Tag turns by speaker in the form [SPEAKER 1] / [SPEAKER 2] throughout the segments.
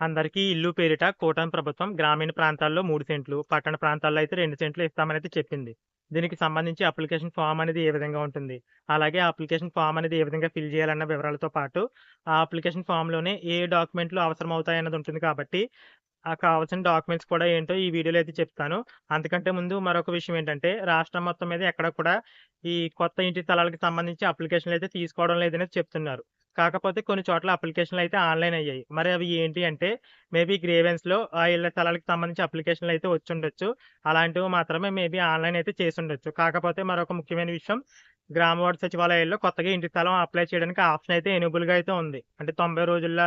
[SPEAKER 1] అందరికీ ఇల్లు పేరిట కూటమి ప్రభుత్వం గ్రామీణ ప్రాంతాల్లో మూడు సెంట్లు పట్టణ ప్రాంతాల్లో అయితే రెండు సెంట్లు ఇస్తామని అయితే చెప్పింది. దీనికి సంబంధించి అప్లికేషన్ ఫామ్ అనేది ఏ విధంగా ఉంటుంది? అలాగే అప్లికేషన్ ఫామ్ అనేది ఏ విధంగా ఫిల్ చేయాలన్న వివరాలతో పాటు ఆ అప్లికేషన్ ఫామ్లోనే ఏ డాక్యుమెంట్లు అవసరం అవుతాయి అన్నది ఉంటుంది కాబట్టి ఆ కావాల్సిన డాక్యుమెంట్స్ కూడా ఏంటో ఈ వీడియోలో అయితే చెప్తాను. అంతకంటే ముందు మరొక విషయం ఏంటంటే రాష్ట్రం మొత్తం మీద ఎక్కడ కూడా ఈ కొత్త ఇంటి స్థలాలకు సంబంధించి అప్లికేషన్లు అయితే తీసుకోవడం లేదని చెప్తున్నారు. కాకపోతే కొన్ని చోట్ల అప్లికేషన్లు అయితే ఆన్లైన్ అయ్యాయి. మరి అవి ఏంటి అంటే మేబీ గ్రేవెన్స్లో ఆ ఇళ్ళ స్థలాలకు సంబంధించి అప్లికేషన్లు అయితే వచ్చి ఉండొచ్చు అలాంటివి మాత్రమే మేబీ ఆన్లైన్ అయితే చేసి ఉండొచ్చు కాకపోతే మరొక ముఖ్యమైన విషయం గ్రామ వార్డు సచివాలయాల్లో కొత్తగా ఇంటి స్థలం అప్లై చేయడానికి ఆప్షన్ అయితే ఎనుబుల్గా అయితే ఉంది. అంటే తొంభై రోజుల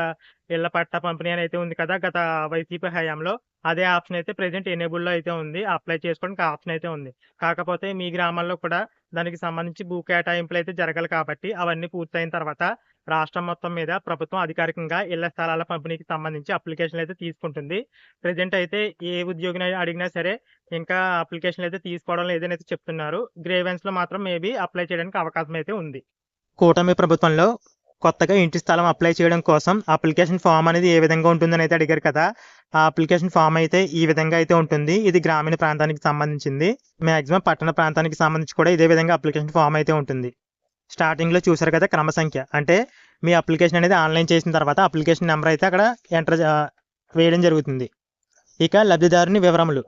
[SPEAKER 1] ఇళ్ళ పట్టా పంపిణీ అని అయితే ఉంది కదా గత వైసీపీ హయాంలో అదే ఆప్షన్ అయితే ప్రెసెంట్ ఎనేబుల్లో అయితే ఉంది. అప్లై చేసుకోవడానికి ఆప్షన్ అయితే ఉంది. కాకపోతే మీ గ్రామాల్లో కూడా దానికి సంబంధించి భూ కేటాయింపులు అయితే జరగాలి కాబట్టి అవన్నీ పూర్తయిన తర్వాత రాష్ట్రం మొత్తం మీద ప్రభుత్వం అధికారికంగా ఇళ్ళ స్థలాల పంపిణీకి సంబంధించి అప్లికేషన్లు అయితే తీసుకుంటుంది. ప్రజెంట్ అయితే ఏ ఉద్యోగిని అడిగినా సరే ఇంకా అప్లికేషన్లు అయితే తీసుకోవడం లేదని అయితే చెప్తున్నారు. గ్రేవెన్స్లో మాత్రం మేబీ అప్లై చేయడానికి అవకాశం అయితే ఉంది. కూటమి ప్రభుత్వంలో కొత్తగా ఇంటి స్థలం అప్లై చేయడం కోసం అప్లికేషన్ ఫామ్ అనేది ఏ విధంగా ఉంటుందని అయితే అడిగారు కదా ఆ అప్లికేషన్ ఫామ్ అయితే ఈ విధంగా అయితే ఉంటుంది. ఇది గ్రామీణ ప్రాంతానికి సంబంధించింది. మాక్సిమం పట్టణ ప్రాంతానికి సంబంధించి కూడా ఇదే విధంగా అప్లికేషన్ ఫామ్ అయితే ఉంటుంది. స్టార్టింగ్లో చూసారు కదా క్రమ సంఖ్య. అంటే మీ అప్లికేషన్ అనేది ఆన్లైన్ చేసిన తర్వాత అప్లికేషన్ నెంబర్ అయితే అక్కడ ఎంటర్ వేయడం జరుగుతుంది. ఇక లబ్ధిదారుని వివరములు.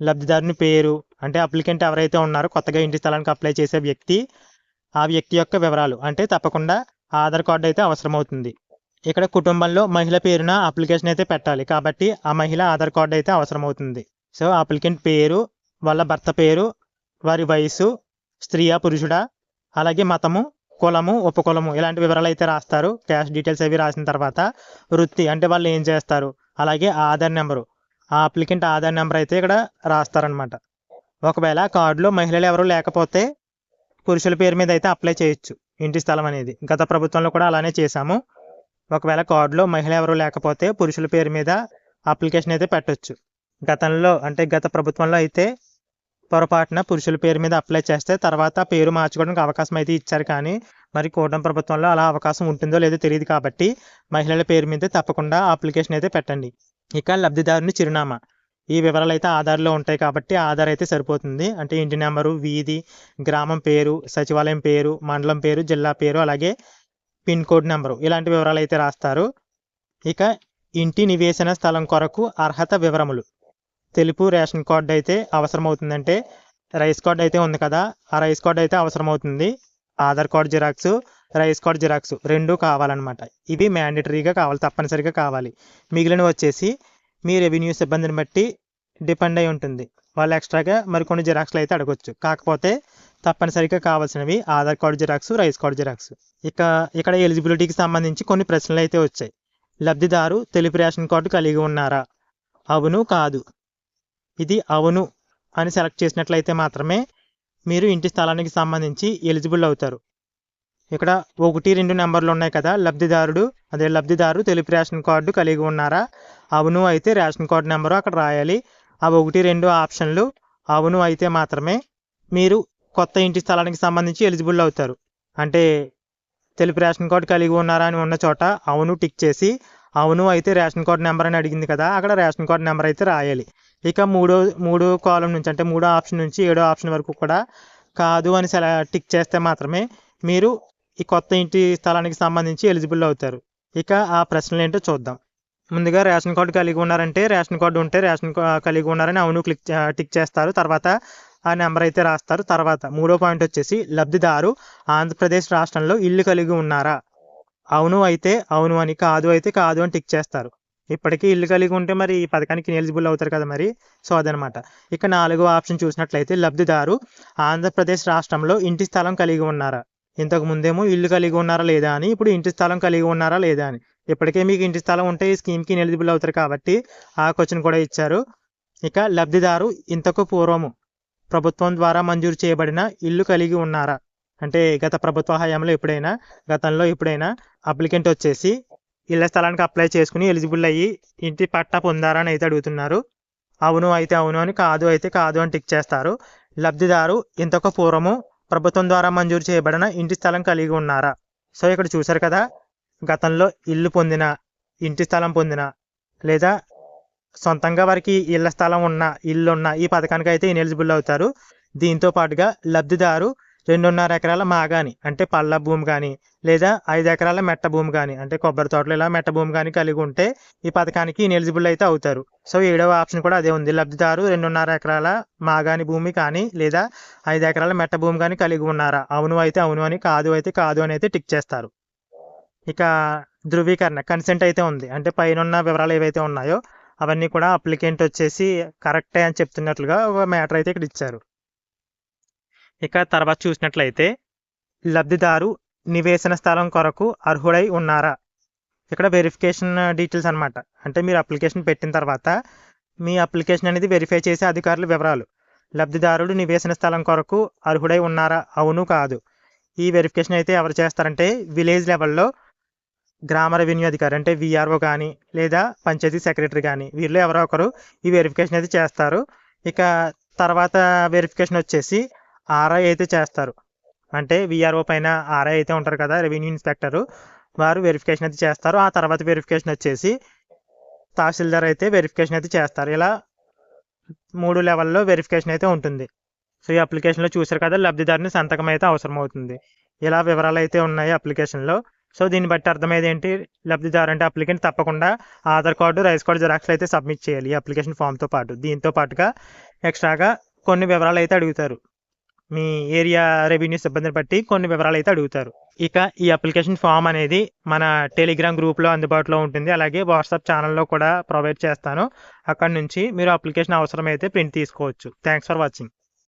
[SPEAKER 1] లబ్ధిదారుని పేరు అంటే అప్లికెంట్ ఎవరైతే ఉన్నారో కొత్తగా ఇంటి స్థలానికి అప్లై చేసే వ్యక్తి ఆ వ్యక్తి యొక్క వివరాలు. అంటే తప్పకుండా ఆధార్ కార్డు అయితే అవసరమవుతుంది. ఇక్కడ కుటుంబంలో మహిళ పేరున అప్లికేషన్ అయితే పెట్టాలి. కాబట్టి ఆ మహిళ ఆధార్ కార్డు అయితే అవసరమవుతుంది. సో అప్లికెంట్ పేరు వాళ్ళ భర్త పేరు వారి వయసు స్త్రీయా పురుషుడా అలాగే మతము కులము ఉపకులము ఇలాంటి వివరాలు అయితే రాస్తారు. క్యాష్ డీటెయిల్స్ అవి రాసిన తర్వాత వృత్తి అంటే వాళ్ళు ఏం చేస్తారు? అలాగే ఆధార్ నెంబరు. ఆ అప్లికెంట్ ఆధార్ నెంబర్ అయితే ఇక్కడ రాస్తారనమాట ఒకవేళ కార్డులో మహిళలు ఎవరు లేకపోతే పురుషుల పేరు మీద అయితే అప్లై చేయొచ్చు ఇంటి స్థలం అనేది. గత ప్రభుత్వంలో కూడా అలానే చేశాము. ఒకవేళ కార్డులో మహిళ ఎవరు లేకపోతే పురుషుల పేరు మీద అప్లికేషన్ అయితే పెట్టొచ్చు. గతంలో అంటే గత ప్రభుత్వంలో అయితే పొరపాటున పురుషుల పేరు మీద అప్లై చేస్తే తర్వాత పేరు మార్చుకోవడానికి అవకాశం అయితే ఇచ్చారు కానీ మరి కూటమి ప్రభుత్వంలో అలా అవకాశం ఉంటుందో లేదో తెలియదు కాబట్టి మహిళల పేరు మీద తప్పకుండా అప్లికేషన్ అయితే పెట్టండి. ఇక లబ్ధిదారుని చిరునామా. ఈ వివరాలు అయితే ఆధార్లో ఉంటాయి కాబట్టి ఆధార్ అయితే సరిపోతుంది. అంటే ఇంటి నెంబరు వీధి గ్రామం పేరు సచివాలయం పేరు మండలం పేరు జిల్లా పేరు అలాగే పిన్ కోడ్ నెంబరు ఇలాంటి వివరాలు అయితే రాస్తారు. ఇక ఇంటి నివేశన స్థలం కొరకు అర్హత వివరములు. తెలుపు రేషన్ కార్డు అయితే అవసరం అవుతుందంటే రైస్ కార్డు అయితే ఉంది కదా ఆ రైస్ కార్డు అయితే అవసరం అవుతుంది Aadhaar card xerox rice card xerox రెండు కావాలన్నమాట. ఇవి మ్యాండేటరీగా కావాలి తప్పనిసరిగా కావాలి. మిగిలిన వచ్చేసి మీ రెవెన్యూ సిబ్బందిని బట్టి డిపెండ్ అయి ఉంటుంది. వాళ్ళు ఎక్స్ట్రాగా మరికొన్ని జిరాక్స్లు అయితే అడగొచ్చు. కాకపోతే తప్పనిసరిగా కావాల్సినవి Aadhaar card xerox rice card xerox. ఇక ఇక్కడ ఎలిజిబిలిటీకి సంబంధించి కొన్ని ప్రశ్నలు అయితే వచ్చాయి. లబ్ధిదారు తెలుపు రేషన్ కార్డు కలిగి ఉన్నారా? అవును కాదు. ఇది అవును అని సెలెక్ట్ చేసినట్లయితే మాత్రమే మీరు ఇంటి స్థలానికి సంబంధించి ఎలిజిబుల్ అవుతారు. ఇక్కడ ఒకటి రెండు నెంబర్లు ఉన్నాయి కదా. లబ్ధిదారుడు అదే లబ్ధిదారు తెలుపు రేషన్ కార్డు కలిగి ఉన్నారా? అవును అయితే రేషన్ కార్డు నెంబరు అక్కడ రాయాలి. ఆ ఒకటి రెండు ఆప్షన్లు అవును అయితే మాత్రమే మీరు కొత్త ఇంటి స్థలానికి సంబంధించి ఎలిజిబుల్ అవుతారు. అంటే తెలుపు రేషన్ కార్డు కలిగి ఉన్నారా అని ఉన్న చోట అవును టిక్ చేసి అవును అయితే రేషన్ కార్డు నెంబర్ అని అడిగింది కదా అక్కడ రేషన్ కార్డు నెంబర్ అయితే రాయాలి. ఇక మూడో మూడో కాలం నుంచి అంటే మూడో ఆప్షన్ నుంచి ఏడో ఆప్షన్ వరకు కూడా కాదు అని టిక్ చేస్తే మాత్రమే మీరు ఈ కొత్త ఇంటి స్థలానికి సంబంధించి ఎలిజిబుల్ అవుతారు. ఇక ఆ ప్రశ్నలు ఏంటో చూద్దాం. ముందుగా రేషన్ కార్డు కలిగి ఉన్నారంటే రేషన్ కార్డు ఉంటే రేషన్ కలిగి ఉన్నారని అవును క్లిక్ టిక్ చేస్తారు. తర్వాత ఆ నెంబర్ అయితే రాస్తారు. తర్వాత మూడో పాయింట్ వచ్చేసి లబ్ధిదారు ఆంధ్రప్రదేశ్ రాష్ట్రంలో ఇల్లు కలిగి ఉన్నారా? అవును అయితే అవును అని కాదు అయితే కాదు అని టిక్ చేస్తారు. ఇప్పటికీ ఇల్లు కలిగి ఉంటే మరి ఈ పథకానికి ఎలిజిబుల్ అవుతారు కదా మరి? సో అదనమాట ఇక నాలుగో ఆప్షన్ చూసినట్లయితే లబ్ధిదారు ఆంధ్రప్రదేశ్ రాష్ట్రంలో ఇంటి స్థలం కలిగి ఉన్నారా? ఇంతకు ముందేమో ఇల్లు కలిగి ఉన్నారా లేదా అని ఇప్పుడు ఇంటి స్థలం కలిగి ఉన్నారా లేదా అని. ఇప్పటికే మీకు ఇంటి స్థలం ఉంటే ఈ స్కీమ్కి ఎలిజిబుల్ అవుతారు కాబట్టి ఆ క్వశ్చన్ కూడా ఇచ్చారు. ఇక లబ్ధిదారు ఇంతకు పూర్వము ప్రభుత్వం ద్వారా మంజూరు చేయబడిన ఇల్లు కలిగి ఉన్నారా? అంటే గత ప్రభుత్వ హయాంలో ఎప్పుడైనా గతంలో ఎప్పుడైనా అప్లికెంట్ వచ్చేసి ఇళ్ళ స్థలానికి అప్లై చేసుకుని ఎలిజిబుల్ అయ్యి ఇంటి పట్టా పొందారా అని అయితే అడుగుతున్నారు. అవును అయితే అవును అని కాదు అయితే కాదు అని టిక్ చేస్తారు. లబ్ధిదారు ఇంతకు పూర్వము ప్రభుత్వం ద్వారా మంజూరు చేయబడిన ఇంటి స్థలం కలిగి ఉన్నారా? సో ఇక్కడ చూశారు కదా గతంలో ఇల్లు పొందిన ఇంటి స్థలం పొందిన లేదా సొంతంగా వారికి ఇళ్ళ స్థలం ఉన్న ఇల్లు ఉన్న ఈ పథకానికి అయితే ఎలిజిబుల్ అవుతారు. దీంతో పాటుగా లబ్ధిదారు రెండున్నర ఎకరాల మాగాని అంటే పళ్ళ భూమి కానీ లేదా ఐదు ఎకరాల మెట్ట భూమి కానీ అంటే కొబ్బరి తోటలు ఇలా మెట్ట భూమి కానీ కలిగి ఉంటే ఈ పథకానికి ఎలిజిబుల్ అయితే అవుతారు. సో ఏడవ ఆప్షన్ కూడా అదే ఉంది. లబ్ధిదారు రెండున్నర ఎకరాల మాగాని భూమి కానీ లేదా ఐదు ఎకరాల మెట్ట భూమి కానీ కలిగి ఉన్నారా? అవును అయితే అవును అని కాదు అయితే కాదు అని అయితే టిక్ చేస్తారు. ఇక ధృవీకరణ కన్సెంట్ అయితే ఉంది. అంటే పైన ఉన్న వివరాలు ఏవైతే ఉన్నాయో అవన్నీ కూడా అప్లికెంట్ వచ్చేసి కరెక్టే అని చెప్తున్నట్లుగా ఒక మ్యాటర్ అయితే ఇక్కడ ఇచ్చారు. ఇక తర్వాత చూసినట్లయితే లబ్ధిదారు నివేశన స్థలం కొరకు అర్హుడై ఉన్నారా? ఇక్కడ వెరిఫికేషన్ డీటెయిల్స్ అనమాట అంటే మీరు అప్లికేషన్ పెట్టిన తర్వాత మీ అప్లికేషన్ అనేది వెరిఫై చేసే అధికారుల వివరాలు. లబ్ధిదారుడు నివేశన స్థలం కొరకు అర్హుడై ఉన్నారా? అవును కాదు. ఈ వెరిఫికేషన్ అయితే ఎవరు చేస్తారంటే విలేజ్ లెవెల్లో గ్రామ రెవెన్యూ అధికారి అంటే విఆర్ఓ కానీ లేదా పంచాయతీ సెక్రటరీ కానీ వీళ్ళు ఎవరో ఒకరు ఈ వెరిఫికేషన్ అయితే చేస్తారు. ఇక తర్వాత వెరిఫికేషన్ వచ్చేసి ఆర్ఐ అయితే చేస్తారు. అంటే విఆర్ఓ పైన ఆర్ఐ అయితే ఉంటారు కదా రెవెన్యూ ఇన్స్పెక్టరు వారు వెరిఫికేషన్ అయితే చేస్తారు. ఆ తర్వాత వెరిఫికేషన్ వచ్చేసి తహసీల్దార్ అయితే వెరిఫికేషన్ అయితే చేస్తారు. ఇలా మూడు లెవెల్లో వెరిఫికేషన్ అయితే ఉంటుంది. సో ఈ అప్లికేషన్లో చూసారు కదా లబ్ధిదారుని సంతకం అయితే అవసరం అవుతుంది ఇలా వివరాలు అయితే ఉన్నాయి అప్లికేషన్లో సో దీన్ని బట్టి అర్థమయ్యేది ఏంటి? లబ్ధిదారు అంటే అప్లికెంట్ తప్పకుండా ఆధార్ కార్డు రైస్ కార్డు జిరాక్స్లు అయితే సబ్మిట్ చేయాలి ఈ అప్లికేషన్ ఫామ్తో పాటు. దీంతో పాటుగా ఎక్స్ట్రాగా కొన్ని వివరాలు అయితే అడుగుతారు. మీ ఏరియా రెవెన్యూ సిబ్బందిని బట్టి కొన్ని వివరాలు అయితే అడుగుతారు. ఇక ఈ అప్లికేషన్ ఫామ్ అనేది మన టెలిగ్రామ్ గ్రూప్లో అందుబాటులో ఉంటుంది. అలాగే వాట్సాప్ ఛానల్లో కూడా ప్రొవైడ్ చేస్తాను. అక్కడ నుంచి మీరు అప్లికేషన్ అవసరమైతే ప్రింట్ తీసుకోవచ్చు. Thanks for watching